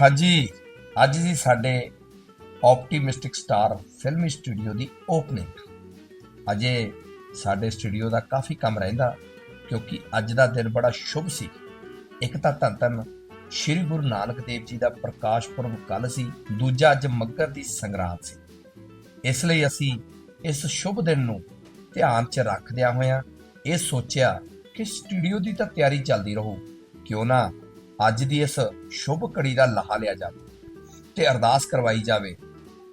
ਹਾਂਜੀ, ਅੱਜ ਜੀ ਸਾਡੇ ਆਪਟੀਮਿਸਟਿਕ ਸਟਾਰ ਫਿਲਮੀ ਸਟੂਡੀਓ ਦੀ ਓਪਨਿੰਗ ਅਜੇ ਸਾਡੇ ਸਟੂਡੀਓ ਦਾ ਕਾਫੀ ਕੰਮ ਰਹਿੰਦਾ, ਕਿਉਂਕਿ ਅੱਜ ਦਾ ਦਿਨ ਬੜਾ ਸ਼ੁਭ ਸੀ। ਇੱਕ ਤਾਂ ਧੰਨ ਧੰਨ ਸ਼੍ਰੀ ਗੁਰੂ ਨਾਨਕ ਦੇਵ ਜੀ ਦਾ ਪ੍ਰਕਾਸ਼ ਪੁਰਬ ਕੱਲ ਸੀ, ਦੂਜਾ ਅੱਜ ਮੱਗਰ ਦੀ ਸੰਗਰਾਂਦ ਸੀ। ਇਸ ਲਈ ਅਸੀਂ ਇਸ ਸ਼ੁਭ ਦਿਨ ਨੂੰ ਧਿਆਨ 'ਚ ਰੱਖਦਿਆਂ ਹੋਇਆਂ ਇਹ ਸੋਚਿਆ ਕਿ ਸਟੂਡੀਓ ਦੀ ਤਾਂ ਤਿਆਰੀ ਚੱਲਦੀ ਰਹੂ, ਕਿਉਂ ਨਾ ਅੱਜ ਦੀ ਇਸ ਸ਼ੁਭ ਘੜੀ ਦਾ ਲਾਹਾ ਲਿਆ ਜਾਵੇ ਤੇ ਅਰਦਾਸ ਕਰਵਾਈ ਜਾਵੇ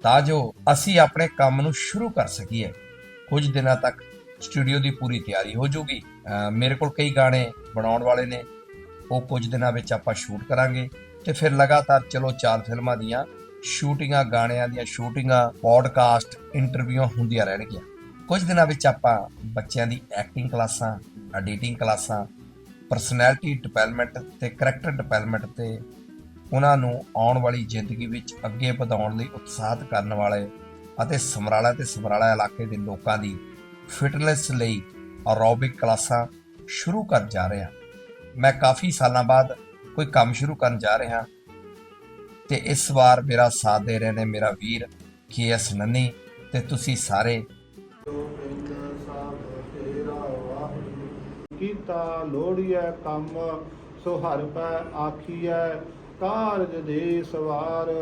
ਤਾਂ ਜੋ ਅਸੀਂ ਆਪਣੇ ਕੰਮ ਨੂੰ ਸ਼ੁਰੂ ਕਰ ਸਕੀਏ। ਕੁਝ ਦਿਨਾਂ ਤੱਕ ਸਟੂਡੀਓ ਦੀ ਪੂਰੀ ਤਿਆਰੀ ਹੋ ਜਾਊਗੀ ਮੇਰੇ ਕੋਲ ਕਈ ਗਾਣੇ ਬਣਾਉਣ ਵਾਲੇ ਨੇ। ਉਹ ਕੁਝ ਦਿਨਾਂ ਵਿੱਚ ਆਪਾਂ ਸ਼ੂਟ ਕਰਾਂਗੇ ਤੇ ਫਿਰ ਲਗਾਤਾਰ ਚਲੋ ਚਾਰ ਫਿਲਮਾਂ ਦੀਆਂ ਸ਼ੂਟਿੰਗਾਂ, ਗਾਣਿਆਂ ਦੀਆਂ ਸ਼ੂਟਿੰਗਾਂ, ਪੋਡਕਾਸਟ, ਇੰਟਰਵਿਊਆਂ ਹੁੰਦੀਆਂ ਰਹਿਣਗੀਆਂ। ਕੁਝ ਦਿਨਾਂ ਵਿੱਚ ਆਪਾਂ ਬੱਚਿਆਂ ਦੀ ਐਕਟਿੰਗ ਕਲਾਸਾਂ, ਐਡੀਟਿੰਗ ਕਲਾਸਾਂ ਪਰਸਨੈਲਿਟੀ ਡਿਵੈਲਪਮੈਂਟ ਤੇ ਕੈਰੈਕਟਰ ਡਿਵੈਲਪਮੈਂਟ ਤੇ ਉਹਨਾਂ ਨੂੰ ਆਉਣ ਵਾਲੀ ਜ਼ਿੰਦਗੀ ਵਿੱਚ ਅੱਗੇ ਵਧਾਉਣ ਲਈ ਉਤਸ਼ਾਹਿਤ ਕਰਨ ਵਾਲੇ ਅਤੇ ਸਮਰਾਲਾ ਤੇ ਸਮਰਾਲਾ ਇਲਾਕੇ ਦੇ ਲੋਕਾਂ ਦੀ ਫਿਟਨੈਸ ਲਈ ਐਰੋਬਿਕ ਕਲਾਸਾਂ ਸ਼ੁਰੂ ਕਰ ਜਾ ਰਿਹਾ ਮੈਂ ਕਾਫੀ ਸਾਲਾਂ ਬਾਅਦ ਕੋਈ ਕੰਮ ਸ਼ੁਰੂ ਕਰਨ ਜਾ ਰਿਹਾ ਤੇ ਇਸ ਵਾਰ ਮੇਰਾ ਸਾਥ ਦੇ ਰਹੇ ਨੇ ਮੇਰਾ ਵੀਰ ਕੇ ਐਸ ਨੰਨੀ ਤੇ ਤੁਸੀਂ ਸਾਰੇ। ਕੀਤਾ, ਲੋੜੀਐ ਕੰਮ, ਸੋ ਹਰਿ ਪੈ ਆਖੀਐ, ਕਾਰਜ ਦੇ ਸਵਾਰ,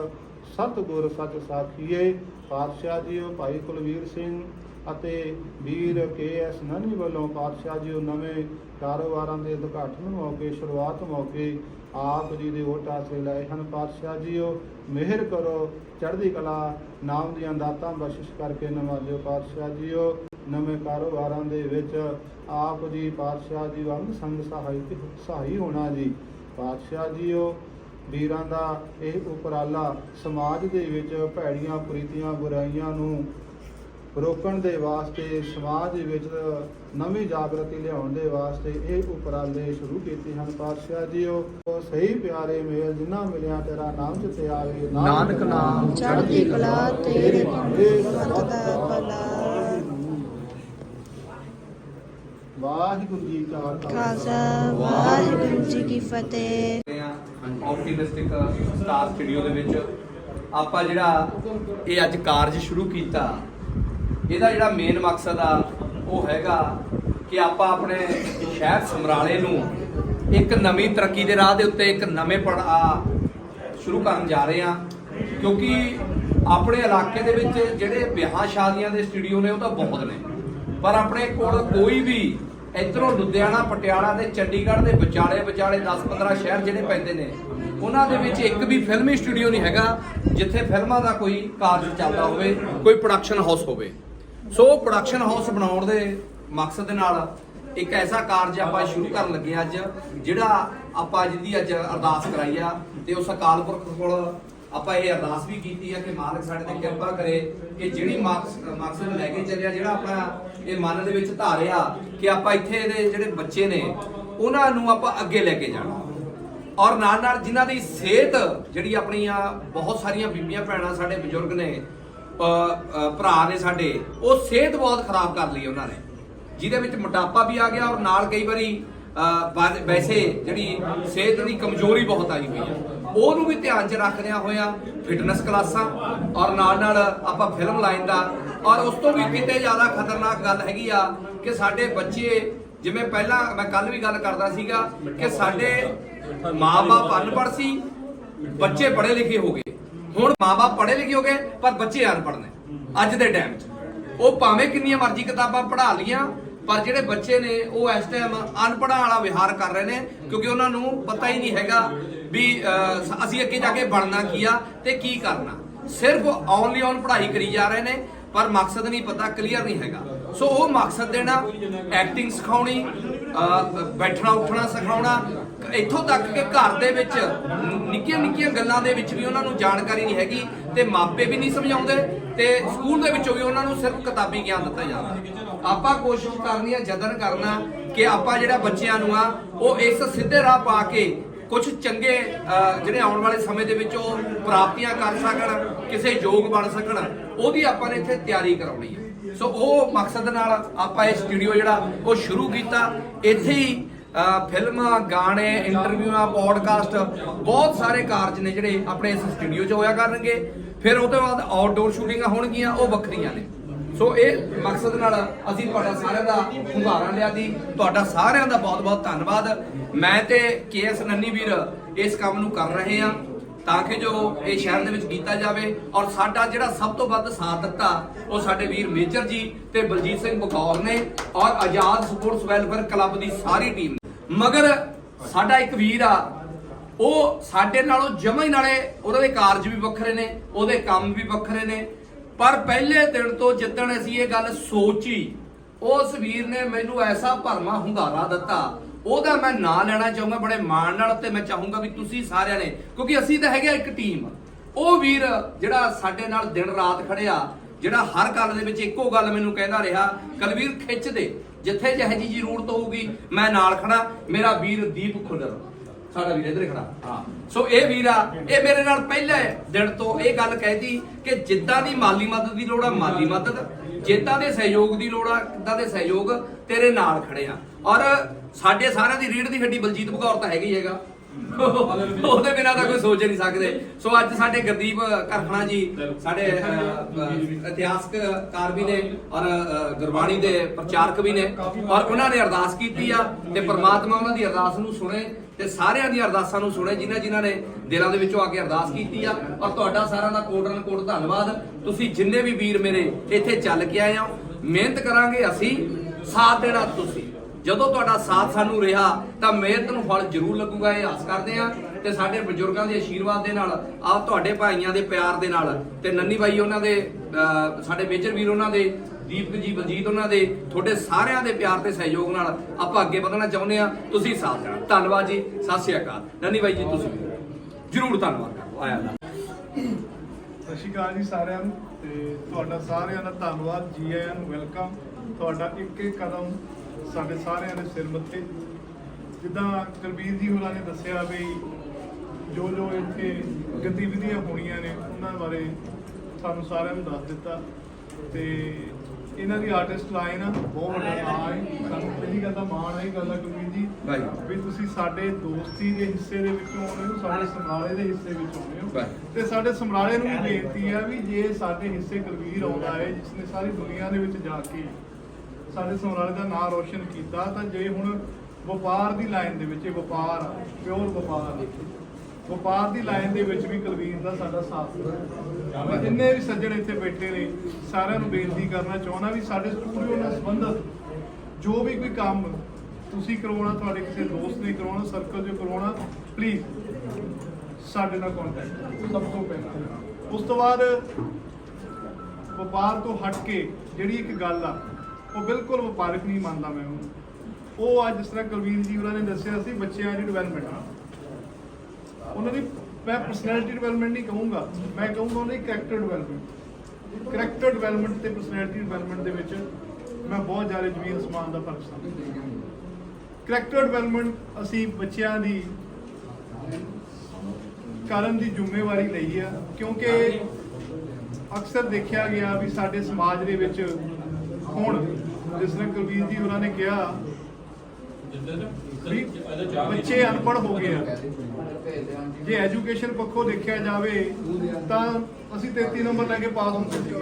ਸਤਿਗੁਰ ਸਚ ਸਾਖੀਏ। ਪਾਤਸ਼ਾਹ ਜੀਓ ਭਾਈ ਕੁਲਵੀਰ ਸਿੰਘ ਅਤੇ ਵੀਰ ਕੇ ਐਸ ਨਨੀ ਵੱਲੋਂ ਪਾਤਸ਼ਾਹ ਜੀਓ ਨਵੇਂ ਕਾਰੋਬਾਰਾਂ ਦੇ ਉਦਘਾਟਨ ਮੌਕੇ, ਸ਼ੁਰੂਆਤ ਮੌਕੇ ਆਪ ਜੀ ਦੇ ਓਟ ਆਸਰੇ ਲਏ ਹਨ। ਪਾਤਸ਼ਾਹ ਜੀਓ, ਮਿਹਰ ਕਰੋ, ਚੜ੍ਹਦੀ ਕਲਾ ਨਾਮ ਦੀਆਂ ਦਾਤਾਂ ਬਖਸ਼ਿਸ਼ ਕਰਕੇ ਨਵਾਜ਼ਿਓ ਪਾਤਸ਼ਾਹ ਜੀਓ ਨਵੇਂ ਕਾਰੋਬਾਰਾਂ ਦੇ ਵਿੱਚ ਆਪ ਜੀ ਪਾਤਸ਼ਾਹ ਜੀ ਵਾਂਗ ਸੰਗ ਸਹਾਈ ਤੇ ਸਹਾਈ ਹੋਣਾ ਜੀ। ਪਾਤਸ਼ਾਹ ਜੀਓ ਵੀਰਾਂ ਦਾ ਇਹ ਉਪਰਾਲਾ ਸਮਾਜ ਦੇ ਵਿੱਚ ਭੈੜੀਆਂ ਪ੍ਰੀਤੀਆਂ ਬੁਰਾਈਆਂ ਨੂੰ ਰੋਕਣ ਦੇ ਵਾਸਤੇ ਸਮਾਜ ਦੇ ਵਿੱਚ ਨਵੀਂ ਜਾਗਰਤੀ ਲਿਆਉਣ ਦੇ ਵਾਸਤੇ ਇਹ ਉਪਰਾਲੇ ਸ਼ੁਰੂ ਕੀਤੇ ਹਨ। ਪਾਤਸ਼ਾਹ ਜੀਓ ਸਹੀ ਪਿਆਰੇ ਮੇਲ ਜਿਨ੍ਹਾਂ ਮਿਲਿਆ ਤੇਰਾ ਨਾਮ ਚਿਤੇ ਆਵੇ। ਨਾਨਕ ਨਾਮ ਚੜ੍ਹਦੀ ਕਲਾ ਤੇਰੇ ਭਲਾ। ਵਾਹਿਗੁਰੂ ਜੀ ਕਾ ਖਾਲਸਾ। ਵਾਹਿਗੁਰੂ ਜੀ ਕੀ ਫਤਿਹ। ਆਪਟੀਮਿਸਟਿਕ ਸਟਾਰ ਸਟੂਡੀਓ ਦੇ ਵਿੱਚ। ਆਪਾਂ ਜਿਹੜਾ ਇਹ ਅੱਜ ਕਾਰਜ ਸ਼ੁਰੂ ਕੀਤਾ ਇਹਦਾ ਜਿਹੜਾ ਮੇਨ ਮਕਸਦ ਆ ਉਹ ਹੈਗਾ ਕਿ ਆਪਾਂ ਆਪਣੇ ਸ਼ਹਿਰ ਸਮਰਾਲੇ ਨੂੰ ਇੱਕ ਨਵੀਂ ਤਰੱਕੀ ਦੇ ਰਾਹ ਦੇ ਉੱਤੇ ਇੱਕ ਨਵੇਂ ਪੜਾਅ ਸ਼ੁਰੂ ਕਰਨ ਜਾ ਰਹੇ ਹਾਂ। ਕਿਉਂਕਿ ਆਪਣੇ ਇਲਾਕੇ ਦੇ ਵਿੱਚ ਜਿਹੜੇ ਵਿਆਹਾਂ ਸ਼ਾਦੀਆਂ ਦੇ ਸਟੂਡੀਓ ਨੇ ਉਹ ਤਾਂ ਬਹੁਤ ਨੇ। ਪਰ ਆਪਣੇ ਕੋਲ ਕੋਈ ਵੀ ਇਧਰੋਂ ਲੁਧਿਆਣਾ, ਪਟਿਆਲਾ ਤੇ ਚੰਡੀਗੜ੍ਹ ਦੇ ਵਿਚਾਲੇ ਵਿਚਾਲੇ 10-15 ਸ਼ਹਿਰ ਜਿਹੜੇ ਪੈਂਦੇ ਨੇ, ਉਹਨਾਂ ਦੇ ਵਿੱਚ ਇੱਕ ਵੀ ਫਿਲਮੀ ਸਟੂਡੀਓ ਨਹੀਂ ਹੈਗਾ ਜਿੱਥੇ ਫਿਲਮਾਂ ਦਾ ਕੋਈ ਕਾਰਜ ਚੱਲਦਾ ਹੋਵੇ, ਕੋਈ ਪ੍ਰੋਡਕਸ਼ਨ ਹਾਊਸ ਹੋਵੇ। ਸੋ ਪ੍ਰੋਡਕਸ਼ਨ ਹਾਊਸ ਬਣਾਉਣ ਦੇ ਮਕਸਦ ਦੇ ਨਾਲ ਇੱਕ ਐਸਾ ਕਾਰਜ ਆਪਾਂ ਸ਼ੁਰੂ ਕਰਨ ਲੱਗੇ ਅੱਜ, ਜਿਹੜਾ ਆਪਾਂ ਜਿਹਦੀ ਅੱਜ ਅਰਦਾਸ ਕਰਾਈ ਆ, ਤੇ ਉਸ ਅਕਾਲ ਪੁਰਖ ਕੋਲ ਆਪਾਂ ਇਹ ਅਰਦਾਸ ਵੀ ਕੀਤੀ ਹੈ ਕਿ ਮਾਲਕ ਸਾਡੇ ਤੇ ਕਿਰਪਾ ਕਰੇ ਕਿ ਜਿਹੜੀ ਮਕਸ- ਮਕਸਦ ਲੈ ਕੇ ਚੱਲਿਆ, ਜਿਹੜਾ ਆਪਣਾ ਇਹ ਮਨ ਦੇ ਵਿੱਚ ਧਾਰਿਆ ਕਿ ਆਪਾਂ ਇੱਥੇ ਦੇ ਜਿਹੜੇ ਬੱਚੇ ਨੇ, ਉਹਨਾਂ ਨੂੰ ਆਪਾਂ ਅੱਗੇ ਲੈ ਕੇ ਜਾਣਾ। ਔਰ ਨਾਲ ਨਾਲ ਜਿਨ੍ਹਾਂ ਦੀ ਸਿਹਤ ਜਿਹੜੀ ਆਪਣੀਆਂ ਬਹੁਤ ਸਾਰੀਆਂ ਬੀਬੀਆਂ ਭੈਣਾਂ ਸਾਡੇ ਬਜ਼ੁਰਗ ਨੇ ਭਰਾ ਨੇ ਸਾਡੇ, ਉਹ ਸਿਹਤ ਬਹੁਤ ਖਰਾਬ ਕਰ ਲਈ ਉਹਨਾਂ ਨੇ। ਜਿਹਦੇ ਵਿੱਚ ਮੋਟਾਪਾ ਵੀ ਆ ਗਿਆ ਔਰ ਨਾਲ ਕਈ ਵਾਰੀ ਵੈਸੇ ਜਿਹੜੀ ਸਿਹਤ ਦੀ ਕਮਜ਼ੋਰੀ ਬਹੁਤ ਆਈ ਹੋਈ ਹੈ ਉਹਨੂੰ ਵੀ ਧਿਆਨ 'ਚ ਰੱਖਦਿਆਂ ਹੋਇਆਂ ਫਿਟਨੈਸ ਕਲਾਸਾਂ ਔਰ ਨਾਲ ਨਾਲ ਆਪਾਂ ਫਿਲਮ ਲਾਈਨ ਦਾ। ਔਰ ਉਸ ਤੋਂ ਵੀ ਕਿਤੇ ਜ਼ਿਆਦਾ ਖਤਰਨਾਕ ਗੱਲ ਹੈਗੀ ਆ ਕਿ ਸਾਡੇ ਬੱਚੇ, ਜਿਵੇਂ ਪਹਿਲਾਂ ਮੈਂ ਕੱਲ ਵੀ ਗੱਲ ਕਰਦਾ ਸੀਗਾ ਕਿ ਸਾਡੇ ਮਾਪੇ ਅਨਪੜ੍ਹ ਸੀ, ਬੱਚੇ ਪੜ੍ਹੇ ਲਿਖੇ ਹੋ ਗਏ। ਹੁਣ ਮਾਪੇ ਪੜ੍ਹੇ ਲਿਖੇ ਹੋ ਗਏ, ਪਰ ਬੱਚੇ ਅਨਪੜ੍ਹ ਨੇ ਅੱਜ ਦੇ ਟਾਈਮ 'ਚ। ਉਹ ਭਾਵੇਂ ਕਿੰਨੀਆਂ ਮਰਜ਼ੀ ਕਿਤਾਬਾਂ ਪੜ੍ਹਾ ਲੀਆਂ ਪਰ ਜਿਹੜੇ ਬੱਚੇ ਨੇ ਉਹ ਇਸ ਟਾਈਮ ਅਨਪੜ੍ਹਾਂ ਵਾਲਾ ਵਿਹਾਰ ਕਰ ਰਹੇ ਨੇ, ਕਿਉਂਕਿ ਉਹਨਾਂ ਨੂੰ ਪਤਾ ਹੀ ਨਹੀਂ ਹੈਗਾ ਵੀ ਅਸੀਂ ਅੱਗੇ ਜਾ ਕੇ ਬਣਨਾ ਕੀ ਆ ਤੇ ਕੀ ਕਰਨਾ। ਸਿਰਫ ਓਨਲੀ ਔਨ ਪੜ੍ਹਾਈ ਕਰੀ ਜਾ ਰਹੇ ਨੇ, ਪਰ ਮਕਸਦ ਨਹੀਂ ਪਤਾ ਕਲੀਅਰ ਨਹੀਂ ਹੈਗਾ। ਸੋ ਉਹ ਮਕਸਦ ਦੇਣਾ ਐਕਟਿੰਗ ਸਿਖਾਉਣੀ ਬੈਠਣਾ, ਉੱਠਣਾ, ਸਿਖਾਉਣਾ, ਇੱਥੋਂ ਤੱਕ ਕਿ ਘਰ ਦੇ ਵਿੱਚ ਨਿੱਕੀਆਂ ਨਿੱਕੀਆਂ ਗੱਲਾਂ ਦੇ ਵਿੱਚ ਵੀ ਉਹਨਾਂ ਨੂੰ ਜਾਣਕਾਰੀ ਨਹੀਂ ਹੈਗੀ ਤੇ ਮਾਪੇ ਵੀ ਨਹੀਂ ਸਮਝਾਉਂਦੇ ਤੇ ਸਕੂਲ ਦੇ ਵਿੱਚੋਂ ਵੀ ਉਹਨਾਂ ਨੂੰ ਸਿਰਫ ਕਿਤਾਬੀ ਗਿਆਨ ਦਿੱਤਾ ਜਾਂਦਾ। ਆਪਾਂ ਕੋਸ਼ਿਸ਼ ਕਰਨੀ ਹੈ ਯਤਨ ਕਰਨਾ ਕਿ ਆਪਾਂ ਜਿਹੜਾ ਬੱਚਿਆਂ ਨੂੰ ਆ, ਉਹ ਇਸ ਸਿੱਧੇ ਰਾਹ ਪਾ ਕੇ ਕੁਝ ਚੰਗੇ ਜਿਹੜੇ ਆਉਣ ਵਾਲੇ ਸਮੇਂ ਦੇ ਵਿੱਚ ਉਹ ਪ੍ਰਾਪਤੀਆਂ ਕਰ ਸਕਣ, ਕਿਸੇ ਯੋਗ ਬਣ ਸਕਣ ਉਹਦੀ ਆਪਾਂ ਨੇ ਇੱਥੇ ਤਿਆਰੀ ਕਰਾਉਣੀ ਹੈ। ਸੋ ਉਹ ਮਕਸਦ ਨਾਲ ਆਪਾਂ ਇਹ ਸਟੂਡੀਓ ਜਿਹੜਾ, ਉਹ ਸ਼ੁਰੂ ਕੀਤਾ। ਇੱਥੇ ਹੀ ਫਿਲਮਾਂ, ਗਾਣੇ ਇੰਟਰਵਿਊਆਂ ਪੋਡਕਾਸਟ ਬਹੁਤ ਸਾਰੇ ਕਾਰਜ ਨੇ ਜਿਹੜੇ ਆਪਣੇ ਇਸ ਸਟੂਡੀਓ 'ਚ ਹੋਇਆ ਕਰਨਗੇ। ਫਿਰ ਉਹ ਤੋਂ ਬਾਅਦ ਆਊਟਡੋਰ ਸ਼ੂਟਿੰਗਾਂ ਹੋਣਗੀਆਂ, ਉਹ ਵੱਖਰੀਆਂ ਨੇ। ਸੋ ਇਹ ਮਕਸਦ ਨਾਲ ਅਸੀਂ ਤੁਹਾਡਾ ਸਾਰਿਆਂ ਦਾ ਹੁੰਗਾਰਾ ਲਿਆ ਜੀ। ਤੁਹਾਡਾ ਸਾਰਿਆਂ ਦਾ ਬਹੁਤ-ਬਹੁਤ ਧੰਨਵਾਦ। ਮੈਂ ਤੇ ਕੇਐਸ ਨੰਨੀ ਵੀਰ ਇਸ ਕੰਮ ਨੂੰ ਕਰ ਰਹੇ ਹਾਂ ਤਾਂ ਕਿ ਜੋ ਇਹ ਸ਼ਹਿਰ ਦੇ ਵਿੱਚ ਕੀਤਾ ਜਾਵੇ ਔਰ ਸਾਡਾ ਜਿਹੜਾ ਸਭ ਤੋਂ ਵੱਧ ਸਾਥ ਦਿੱਤਾ ਉਹ ਸਾਡੇ ਵੀਰ ਮੇਜਰ ਜੀ ਤੇ ਬਲਜੀਤ ਸਿੰਘ ਬਕੌਰ ਨੇ ਔਰ ਆਜ਼ਾਦ ਸਪੋਰਟਸ ਵੈਲਫੇਅਰ ਕਲੱਬ ਦੀ ਸਾਰੀ ਟੀਮ। ਮਗਰ ਸਾਡਾ ਇੱਕ ਵੀਰ ਆ, ਉਹ ਸਾਡੇ ਨਾਲੋਂ ਜਮਾਂ ਹੀ ਨਾਲੇ ਉਹਨਾਂ ਦੇ ਕਾਰਜ ਵੀ ਵੱਖਰੇ ਨੇ, ਉਹਦੇ ਕੰਮ ਵੀ ਵੱਖਰੇ ਨੇ। ਪਰ ਪਹਿਲੇ ਦਿਨ ਤੋਂ ਜਿੱਦਣ ਅਸੀਂ ਇਹ ਗੱਲ ਸੋਚੀ, ਉਸ ਵੀਰ ਨੇ ਮੈਨੂੰ ਐਸਾ ਭਰਮਾ ਹੁੰਗਾਰਾ ਦਿੱਤਾ। ਉਹਦਾ ਮੈਂ ਨਾਂ ਲੈਣਾ ਚਾਹੂੰਗਾ, ਬੜੇ ਮਾਣ ਨਾਲ ਤੇ ਮੈਂ ਚਾਹੂੰਗਾ ਵੀ ਤੁਸੀਂ ਸਾਰਿਆਂ ਨੇ, ਕਿਉਂਕਿ ਅਸੀਂ ਤਾਂ ਹੈਗੇ ਇੱਕ ਟੀਮ। ਉਹ ਵੀਰ ਜਿਹੜਾ ਸਾਡੇ ਨਾਲ ਦਿਨ ਰਾਤ ਖੜਿਆ, ਜਿਹੜਾ ਹਰ ਗੱਲ ਦੇ ਵਿੱਚ ਇੱਕੋ ਗੱਲ ਮੈਨੂੰ ਕਹਿੰਦਾ ਰਿਹਾ, ਕਲਵੀਰ ਖਿੱਚ ਦੇ, ਜਿੱਥੇ ਜਿਹੇ ਜੀ ਜ਼ਰੂਰਤ ਹੋਊਗੀ ਮੈਂ ਨਾਲ ਖੜਾ ਮੇਰਾ ਵੀਰ ਦੀਪ ਖੁੱਲਰ ਸਾਡਾ ਵੀਰ ਇੱਧਰ ਖੜਾ। ਹਾਂ। ਸੋ ਇਹ ਵੀਰ ਆ, ਇਹ ਮੇਰੇ ਨਾਲ ਪਹਿਲੇ ਦਿਨ ਤੋਂ ਇਹ ਗੱਲ ਕਹਿਦੀ ਕਿ ਜਿੱਦਾਂ ਦੀ ਮਾਲੀ ਮਦਦ ਦੀ ਲੋੜ ਆ, ਮਾਲੀ ਮਦਦ। ਜਿੱਦਾਂ ਦੇ ਸਹਿਯੋਗ ਦੀ ਲੋੜ ਆ ਕਿੱਦਾਂ ਦੇ ਸਹਿਯੋਗ ਤੇਰੇ ਨਾਲ ਖੜੇ ਆ। ਔਰ ਸਾਡੇ ਸਾਰਿਆਂ ਦੀ ਰੀੜ ਦੀ ਹੱਡੀ ਬਲਜੀਤ ਬਗੌਰ ਤਾਂ ਹੈਗੀ ਹੈਗਾ। ਉਹਦੇ ਬਿਨਾਂ ਤਾਂ ਕੋਈ ਸੋਚ ਨਹੀਂ ਸਕਦੇ। ਸੋ ਅੱਜ ਸਾਡੇ ਗੁਰਦੀਪ ਕਰਖਣਾ ਜੀ, ਸਾਡੇ ਇਤਿਹਾਸਕ ਕਾਰ ਵੀ ਨੇ ਔਰ ਗੁਰਬਾਣੀ ਦੇ ਪ੍ਰਚਾਰਕ ਵੀ ਨੇ। ਔਰ ਉਹਨਾਂ ਨੇ ਅਰਦਾਸ ਕੀਤੀ ਆ ਤੇ ਪ੍ਰਮਾਤਮਾ ਉਹਨਾਂ ਦੀ ਅਰਦਾਸ ਨੂੰ ਸੁਣੇ ਤੇ ਸਾਰਿਆਂ ਦੀਆਂ ਅਰਦਾਸਾਂ ਨੂੰ ਸੁਣੇ, ਜਿਨ੍ਹਾਂ ਜਿਨ੍ਹਾਂ ਨੇ ਦਿਲਾਂ ਦੇ ਵਿੱਚੋਂ ਆ ਕੇ ਅਰਦਾਸ ਕੀਤੀ ਆ। ਔਰ ਤੁਹਾਡਾ ਸਾਰਿਆਂ ਦਾ ਕੋਟਨ ਕੋਟ ਧੰਨਵਾਦ। ਤੁਸੀਂ ਜਿੰਨੇ ਵੀ ਵੀਰ ਮੇਰੇ ਇੱਥੇ ਚੱਲ ਕੇ ਆਏ ਹੋ, ਮਿਹਨਤ ਕਰਾਂਗੇ ਅਸੀਂ, ਸਾਥ ਦੇਣਾ ਤੁਸੀਂ। ਜਦੋਂ ਤੁਹਾਡਾ ਸਾਥ ਸਾਨੂੰ ਰਿਹਾ, ਤਾਂ ਮਿਹਨਤ ਨੂੰ ਫਲ ਜ਼ਰੂਰ ਲੱਗੂਗਾ, ਇਹ ਆਸ ਕਰਦੇ ਆ ਤੇ ਸਾਡੇ ਬਜ਼ੁਰਗਾਂ ਦੇ ਆਸ਼ੀਰਵਾਦ ਦੇ ਨਾਲ, ਆਪ ਤੁਹਾਡੇ ਭਾਈਆਂ ਦੇ ਪਿਆਰ ਦੇ ਨਾਲ, ਤੇ ਨੰਨੀ ਬਾਈ ਉਹਨਾਂ ਦੇ ਸਾਡੇ ਮੇਜਰ ਵੀਰ ਉਹਨਾਂ ਦੇ, ਦੀਪਕ ਜੀ, ਬਲਜੀਤ ਉਹਨਾਂ ਦੇ, ਤੁਹਾਡੇ ਸਾਰਿਆਂ ਦੇ ਪਿਆਰ ਤੇ ਸਹਿਯੋਗ ਨਾਲ ਆਪਾਂ ਅੱਗੇ ਵਧਣਾ ਚਾਹੁੰਦੇ ਆ ਤੁਸੀਂ ਸਾਥ ਦੇਣਾ। ਧੰਨਵਾਦ ਜੀ। ਸਤਿ ਸ਼੍ਰੀ ਅਕਾਲ। ਨੰਨੀ ਬਾਈ ਜੀ, ਤੁਸੀਂ ਜ਼ਰੂਰ ਧੰਨਵਾਦ ਕਰੋ। ਆਇਆ ਦਾ ਸਤਿ ਸ਼੍ਰੀ ਅਕਾਲ ਜੀ ਸਾਰਿਆਂ ਨੂੰ। ਤੇ ਤੁਹਾਡਾ ਸਾਰਿਆਂ ਦਾ ਧੰਨਵਾਦ, ਜੀ ਆਇਆਂ ਨੂੰ ਵੈਲਕਮ। ਤੁਹਾਡਾ ਇੱਕ ਇੱਕ ਕਦਮ ਸਾਡੇ ਸਾਰਿਆਂ ਦੇ ਸਿਰ ਮੱਥੇ। ਜਿੱਦਾਂ ਕੁਲਬੀਰ ਜੀ ਹੋਰਾਂ ਨੇ ਦੱਸਿਆ ਵੀ ਜੋ ਜੋ ਇੱਥੇ ਗਤੀਵਿਧੀਆਂ ਹੋਣੀਆਂ ਨੇ ਉਹਨਾਂ ਬਾਰੇ ਸਾਨੂੰ ਸਾਰਿਆਂ ਨੂੰ ਦੱਸ ਦਿੱਤਾ। ਤੇ ਇਹਨਾਂ ਦੀ ਆਰਟਿਸਟ ਲਾਈਨ ਬਹੁਤ ਵੱਡਾ ਨਾਮ ਹੈ। ਸਾਨੂੰ ਪਹਿਲੀ ਗੱਲ ਤਾਂ ਮਾਣ ਹੈ ਗੱਲ ਦਾ ਕੁਲਬੀਰ ਜੀ ਵੀ ਤੁਸੀਂ ਸਾਡੇ ਦੋਸਤੀ ਦੇ ਹਿੱਸੇ ਦੇ ਵਿੱਚੋਂ ਆਉਂਦੇ ਹੋ ਸਾਡੇ ਸਮਰਾਲੇ ਦੇ ਹਿੱਸੇ ਵਿੱਚ ਆਉਂਦੇ ਹੋ। ਤੇ ਸਾਡੇ ਸਮਰਾਲੇ ਨੂੰ ਵੀ ਬੇਨਤੀ ਹੈ ਵੀ ਜੇ ਸਾਡੇ ਹਿੱਸੇ ਕੁਲਵੀਰ ਆਉਂਦਾ ਹੈ ਜਿਸ ਨੇ ਸਾਰੀ ਦੁਨੀਆ ਦੇ ਵਿੱਚ ਜਾ ਕੇ ਸਾਡੇ ਸਮਰਾਲੇ ਦਾ ਨਾਮ ਰੋਸ਼ਨ ਕੀਤਾ, ਤਾਂ ਜੇ ਹੁਣ ਵਪਾਰ ਦੀ ਲਾਈਨ ਦੇ ਵਿੱਚ ਇਹ ਵਪਾਰ ਆ, ਪਿਓਰ ਵਪਾਰ ਆ। ਵਪਾਰ ਦੀ ਲਾਈਨ ਦੇ ਵਿੱਚ ਵੀ ਕੁਲਵੀਰ ਦਾ ਸਾਡਾ ਸਾਥ ਹੈ ਮੈਂ ਜਿੰਨੇ ਵੀ ਸੱਜਣ ਇੱਥੇ ਬੈਠੇ ਨੇ, ਸਾਰਿਆਂ ਨੂੰ ਬੇਨਤੀ ਕਰਨਾ ਚਾਹੁੰਦਾ ਵੀ ਸਾਡੇ ਸਟੂਡੀਓ ਨਾਲ ਸੰਬੰਧਿਤ ਜੋ ਵੀ ਕੋਈ ਕੰਮ ਤੁਸੀਂ ਕਰਵਾਉਣਾ, ਤੁਹਾਡੇ ਕਿਸੇ ਦੋਸਤ ਨੇ ਕਰਵਾਉਣਾ ਸਰਕਲ 'ਚ ਕਰਵਾਉਣਾ ਪਲੀਜ਼ ਸਾਡੇ ਨਾਲ ਕੰਟੈਕਟ ਸਭ ਤੋਂ ਪਹਿਲਾਂ ਉਸ ਤੋਂ ਬਾਅਦ ਵਪਾਰ ਤੋਂ ਹਟ ਕੇ ਜਿਹੜੀ ਇੱਕ ਗੱਲ ਆ ਉਹ ਬਿਲਕੁਲ ਵਪਾਰਕ ਨਹੀਂ ਮੰਨਦਾ ਮੈਂ ਉਹਨੂੰ। ਉਹ ਅੱਜ ਜਿਸ ਤਰ੍ਹਾਂ ਕੁਲਵੀਰ ਜੀ ਉਹਨਾਂ ਨੇ ਦੱਸਿਆ ਸੀ, ਬੱਚਿਆਂ ਦੀ ਡਿਵੈਲਪਮੈਂਟ ਆ। ਉਹਨਾਂ ਦੀ ਮੈਂ ਪਰਸਨੈਲਿਟੀ ਡਿਵੈਲਪਮੈਂਟ ਨਹੀਂ ਕਹੂੰਗਾ। ਮੈਂ ਕਹੂੰਗਾ ਉਹਨਾਂ ਦੀ ਕੈਰੈਕਟਰ ਡਿਵੈਲਪਮੈਂਟ ਕੈਰੈਕਟਰ ਡਿਵੈਲਪਮੈਂਟ ਤੇ ਪਰਸਨੈਲਿਟੀ ਡਿਵੈਲਪਮੈਂਟ ਦੇ ਵਿੱਚ ਮੈਂ ਬਹੁਤ ਜ਼ਿਆਦਾ ਜ਼ਮੀਨ ਸਮਾਨ ਦਾ ਫ਼ਰਕ ਸਮਝਦਾ। ਕੈਰੈਕਟਰ ਡਿਵੈਲਪਮੈਂਟ ਅਸੀਂ ਬੱਚਿਆਂ ਦੀ ਕਰਨ ਦੀ ਜ਼ਿੰਮੇਵਾਰੀ ਲਈ ਆ, ਕਿਉਂਕਿ ਅਕਸਰ ਦੇਖਿਆ ਗਿਆ ਵੀ ਸਾਡੇ ਸਮਾਜ ਦੇ ਵਿੱਚ ਹੁਣ ਜਿਸ ਤਰ੍ਹਾਂ ਕੁਲਵੀਰ ਜੀ ਉਹਨਾਂ ਨੇ ਕਿਹਾ ਵੀ ਬੱਚੇ ਅਨਪੜ੍ਹ ਹੋ ਗਏ ਆ। ਜੇ ਐਜੂਕੇਸ਼ਨ ਪੱਖੋਂ ਦੇਖਿਆ ਜਾਵੇ ਤਾਂ ਅਸੀਂ 33 ਨੰਬਰ ਲੈ ਕੇ ਪਾਸ ਹੁੰਦੇ ਸੀ।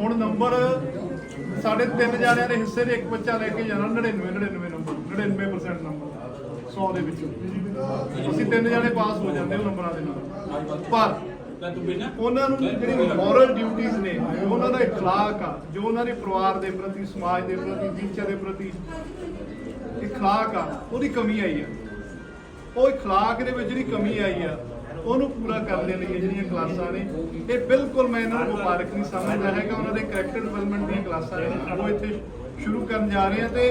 ਹੁਣ ਨੰਬਰ ਸਾਡੇ ਤਿੰਨ ਜਾਣਿਆਂ ਦੇ ਹਿੱਸੇ ਦੇ ਇੱਕ ਬੱਚਾ ਲੈ ਕੇ ਜਾਣਾ 99 99 ਨੰਬਰ 99% ਨੰਬਰ 100 ਦੇ ਵਿੱਚੋਂ। ਅਸੀਂ ਤਿੰਨ ਜਾਣੇ ਪਾਸ ਹੋ ਜਾਂਦੇ ਉਹ ਨੰਬਰਾਂ ਦੇ ਨਾਲ। ਪਰ ਉਹਨਾਂ ਨੂੰ ਜਿਹੜੀ ਮੋਰਲ ਡਿਊਟੀਆਂ ਨੇ ਉਹਨਾਂ ਦਾ اخلاق ਆ ਜੋ ਉਹਨਾਂ ਦੇ ਪਰਿਵਾਰ ਦੇ ਪ੍ਰਤੀ ਸਮਾਜ ਦੇ ਪ੍ਰਤੀ ਟੀਚਰ ਦੇ ਪ੍ਰਤੀ اخلاق ਆ ਉਹਦੀ ਕਮੀ ਆਈ ਆ ਉਹ اخلاق ਦੇ ਵਿੱਚ ਜਿਹੜੀ ਕਮੀ ਆਈ ਆ ਉਹਨੂੰ ਪੂਰਾ ਕਰਨ ਦੇ ਲਈ ਇਹ ਜਿਹੜੀਆਂ ਕਲਾਸਾਂ ਨੇ ਇਹ ਬਿਲਕੁਲ ਮੈਂ ਇਹਨਾਂ ਨੂੰ ਮੁਬਾਰਕ ਨਹੀਂ ਸਮਝਦਾ ਹੈਗਾ ਉਹਨਾਂ ਦੇ ਕੈਰੈਕਟਰ ਡਿਵੈਲਪਮੈਂਟ ਦੀਆਂ ਕਲਾਸਾਂ ਨੇ ਉਹ ਇੱਥੇ ਸ਼ੁਰੂ ਕਰਨ ਜਾ ਰਹੇ ਆ ਤੇ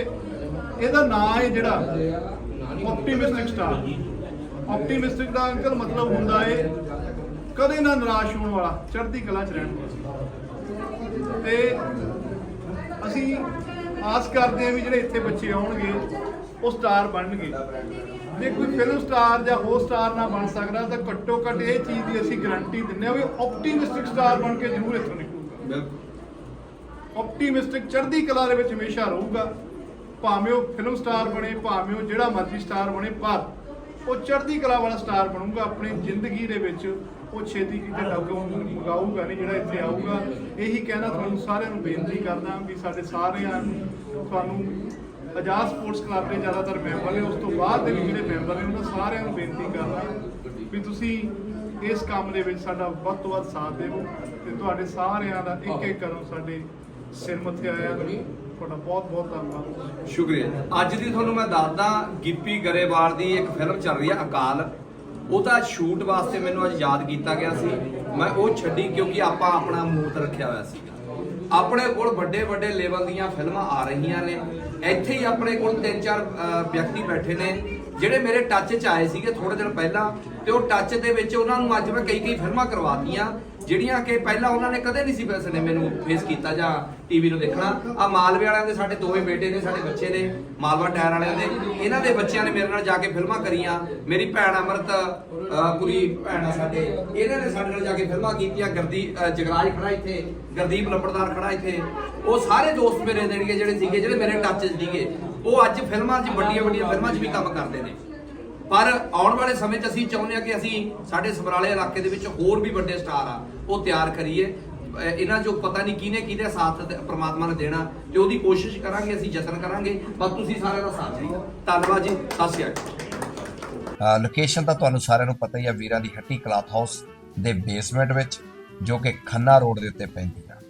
ਇਹਦਾ ਨਾਮ ਹੈ ਜਿਹੜਾ ਆਪਟੀਮਿਸਟਿਕ ਸਟਾਰ ਆਪਟੀਮਿਸਟਿਕ ਦਾ ਅੰਕਲ ਮਤਲਬ ਹੁੰਦਾ ਹੈ ਕਦੇ ਨਾ ਨਿਰਾਸ਼ ਹੋਣ ਵਾਲਾ ਚੜ੍ਹਦੀ ਕਲਾ ਚ ਰਹਿਣ ਵਾਲਾ। ਤੇ ਅਸੀਂ ਆਸ ਕਰਦੇ ਹਾਂ ਵੀ ਜਿਹੜੇ ਇੱਥੇ ਬੱਚੇ ਆਉਣਗੇ ਉਹ ਸਟਾਰ ਬਣਨਗੇ। ਜੇ ਕੋਈ ਫਿਲਮ ਸਟਾਰ ਜਾਂ ਹੋਰ ਸਟਾਰ ਨਾ ਬਣ ਸਕਦਾ ਤਾਂ ਘੱਟੋ ਘੱਟ ਇਹ ਚੀਜ਼ ਦੀ ਅਸੀਂ ਗਾਰੰਟੀ ਦਿੰਦੇ ਹਾਂ ਵੀ ਆਪਟੀਮਿਸਟਿਕ ਸਟਾਰ ਬਣ ਕੇ ਜ਼ਰੂਰ ਇੱਥੋਂ ਨਿਕਲੂਗਾ। ਬਿਲਕੁਲ। ਆਪਟੀਮਿਸਟਿਕ ਚੜ੍ਹਦੀ ਕਲਾ ਦੇ ਵਿੱਚ ਹਮੇਸ਼ਾ ਰਹੂਗਾ। ਭਾਵੇਂ ਉਹ ਫਿਲਮ ਸਟਾਰ ਬਣੇ ਭਾਵੇਂ ਉਹ ਜਿਹੜਾ ਮਰਜ਼ੀ ਸਟਾਰ ਬਣੇ ਪਰ ਉਹ ਚੜ੍ਹਦੀ ਕਲਾ ਵਾਲਾ ਸਟਾਰ ਬਣੂਗਾ ਆਪਣੀ ਜ਼ਿੰਦਗੀ ਦੇ ਵਿੱਚ ਉਹ ਛੇਤੀ ਕਿਤੇ ਡੱਗੋਂ ਮਗਾਊਗਾ ਨਹੀਂ, ਜਿਹੜਾ ਇੱਥੇ ਆਊਗਾ। ਇਹੀ ਕਹਿਣਾ ਤੁਹਾਨੂੰ ਸਾਰਿਆਂ ਨੂੰ ਬੇਨਤੀ ਕਰਦਾ ਵੀ ਸਾਡੇ ਸਾਰਿਆਂ ਨੂੰ ਤੁਹਾਨੂੰ ਆਜ਼ਾਦ ਸਪੋਰਟਸ ਕਲੱਬ ਦੇ ਜ਼ਿਆਦਾਤਰ ਮੈਂਬਰ ਨੇ, ਉਸ ਤੋਂ ਬਾਅਦ ਦੇ ਵੀ ਜਿਹੜੇ ਮੈਂਬਰ ਨੇ, ਉਹਨਾਂ ਸਾਰਿਆਂ ਨੂੰ ਬੇਨਤੀ ਕਰਦਾ ਵੀ ਤੁਸੀਂ ਇਸ ਕੰਮ ਦੇ ਵਿੱਚ ਸਾਡਾ ਵੱਧ ਤੋਂ ਵੱਧ ਸਾਥ ਦੇਵੋ ਤੇ ਤੁਹਾਡੇ ਸਾਰਿਆਂ ਦਾ ਇੱਕ ਇੱਕ ਕਰੋ ਸਾਡੇ ਸਿਰ ਮੱਥੇ ਆਇਆ। ਤੁਹਾਡਾ ਬਹੁਤ ਬਹੁਤ ਧੰਨਵਾਦ। ਸ਼ੁਕਰੀਆ। ਅੱਜ ਦੀ ਤੁਹਾਨੂੰ ਮੈਂ ਦੱਸਦਾ, ਗਿੱਪੀ ਗਰੇਵਾਲ ਦੀ ਇੱਕ ਫਿਲਮ ਚੱਲ ਰਹੀ ਹੈ ਅਕਾਲ। ਉਹਦਾ ਸ਼ੂਟ ਵਾਸਤੇ ਮੈਨੂੰ ਅੱਜ ਯਾਦ ਕੀਤਾ ਗਿਆ ਸੀ। ਮੈਂ ਉਹ ਛੱਡੀ ਕਿਉਂਕਿ ਆਪਾਂ ਆਪਣਾ ਮੂਰਤ ਰੱਖਿਆ ਹੋਇਆ ਸੀ। ਆਪਣੇ ਕੋਲ ਵੱਡੇ ਵੱਡੇ ਲੈਵਲ ਦੀਆਂ ਫਿਲਮਾਂ ਆ ਰਹੀਆਂ ਨੇ। ਇੱਥੇ ਹੀ ਆਪਣੇ ਕੋਲ ਤਿੰਨ ਚਾਰ ਵਿਅਕਤੀ ਬੈਠੇ ਨੇ, ਜਿਹੜੇ ਮੇਰੇ ਟੱਚ 'ਚ ਆਏ ਸੀਗੇ ਥੋੜੇ ਦਿਨ ਪਹਿਲਾਂ। ਤੇ ਉਹ ਟੱਚ ਦੇ ਵਿੱਚ ਉਹਨਾਂ ਨੂੰ ਅੱਜ ਮੈਂ ਕਈ ਕਈ ਫਿਲਮਾਂ ਕਰਵਾਤੀਆਂ। ਜਿਹੜੀਆਂ ਕਿ ਪਹਿਲਾਂ ਉਹਨਾਂ ਨੇ ਕਦੇ ਨਹੀਂ ਸੀ ਵੈਸੇ ਮੈਨੂੰ ਫੇਸ ਕੀਤਾ ਜਾਂ ਟੀਵੀ ਨੂੰ ਦੇਖਣਾ। ਆ ਮਾਲਵੇ ਵਾਲਿਆਂ ਦੇ ਸਾਡੇ ਦੋਵੇਂ ਬੇਟੇ ਨੇ ਸਾਡੇ ਬੱਚੇ ਨੇ ਮਾਲਵਾ ਟਾਇਰ ਵਾਲਿਆਂ ਦੇ। ਇਹਨਾਂ ਦੇ ਬੱਚਿਆਂ ਨੇ ਮੇਰੇ ਨਾਲ ਜਾ ਕੇ ਫਿਲਮਾਂ ਕਰੀਆਂ। ਮੇਰੀ ਭੈਣ ਅਮਰਤ ਅਹ, ਪੁਰੀ ਭੈਣ ਆ ਸਾਡੇ। ਇਹਨਾਂ ਨੇ ਸਾਡੇ ਨਾਲ ਜਾ ਕੇ ਫਿਲਮਾਂ ਕੀਤੀਆਂ। ਗਰਦੀ ਜਗਰਾਜ ਖੜਾ ਇੱਥੇ ਗਰਦੀਪ ਲੰਬੜਦਾਰ ਖੜਾ ਇੱਥੇ। ਉਹ ਸਾਰੇ ਦੋਸਤ ਮੇਰੇ ਦੇਣਗੇ ਜਿਹੜੇ ਸੀਗੇ ਜਿਹੜੇ ਮੇਰੇ ਟੱਚ 'ਚ ਸੀਗੇ। ਉਹ ਅੱਜ ਫਿਲਮਾਂ 'ਚ ਵੱਡੀਆਂ ਵੱਡੀਆਂ ਫਿਲਮਾਂ 'ਚ ਵੀ ਕੰਮ ਕਰਦੇ ਨੇ। ਪਰ ਆਉਣ ਵਾਲੇ ਸਮੇਂ 'ਚ ਅਸੀਂ ਚਾਹੁੰਦੇ ਹਾਂ ਕਿ ਅਸੀਂ ਸਾਡੇ ਸਮਰਾਲੇ ਇਲਾਕੇ ਦੇ ਵਿੱਚ ਹੋਰ ਵੀ ਵੱਡੇ ਸਟਾਰ ਆ, ਉਹ ਤਿਆਰ ਕਰੀਏ। ਇਹਨਾਂ ਜੋ ਪਤਾ ਨਹੀਂ ਕਿਹਨੇ ਕਿਹਦੇ ਸਾਥ ਤੇ ਪ੍ਰਮਾਤਮਾ ਨੇ ਦੇਣਾ ਤੇ ਉਹਦੀ ਕੋਸ਼ਿਸ਼ ਕਰਾਂਗੇ, ਅਸੀਂ ਯਤਨ ਕਰਾਂਗੇ। ਬਸ ਤੁਸੀਂ ਸਾਰਿਆਂ ਦਾ ਸਾਥ ਦਿਓ। ਧੰਨਵਾਦ ਜੀ। ਸਤਿ ਸ਼੍ਰੀ ਅਕਾਲ। ਲੋਕੇਸ਼ਨ ਤਾਂ ਤੁਹਾਨੂੰ ਸਾਰਿਆਂ ਨੂੰ ਪਤਾ ਹੀ ਆ, ਵੀਰਾਂ ਦੀ ਹੱਟੀ ਕਲਾਥ ਹਾਊਸ ਦੇ ਬੇਸਮੈਂਟ ਵਿੱਚ, ਜੋ ਕਿ ਖੰਨਾ ਰੋਡ ਦੇ ਉੱਤੇ ਪੈਂਦੀ ਆ।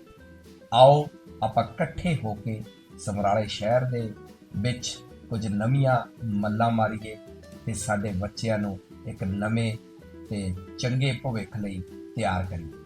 ਆਓ, ਆਪਾਂ ਇਕੱਠੇ ਹੋ ਕੇ ਸਮਰਾਲੇ ਸ਼ਹਿਰ ਦੇ ਵਿੱਚ ਕੁਝ ਨਵੀਆਂ ਮੱਲਾਂ ਮਾਰੀਏ। ਤੇ ਸਾਡੇ ਬੱਚਿਆਂ ਨੂੰ ਇੱਕ ਨਵੇਂ ਤੇ ਚੰਗੇ ਭਵਿੱਖ ਲਈ ਤਿਆਰ ਕਰੀਏ।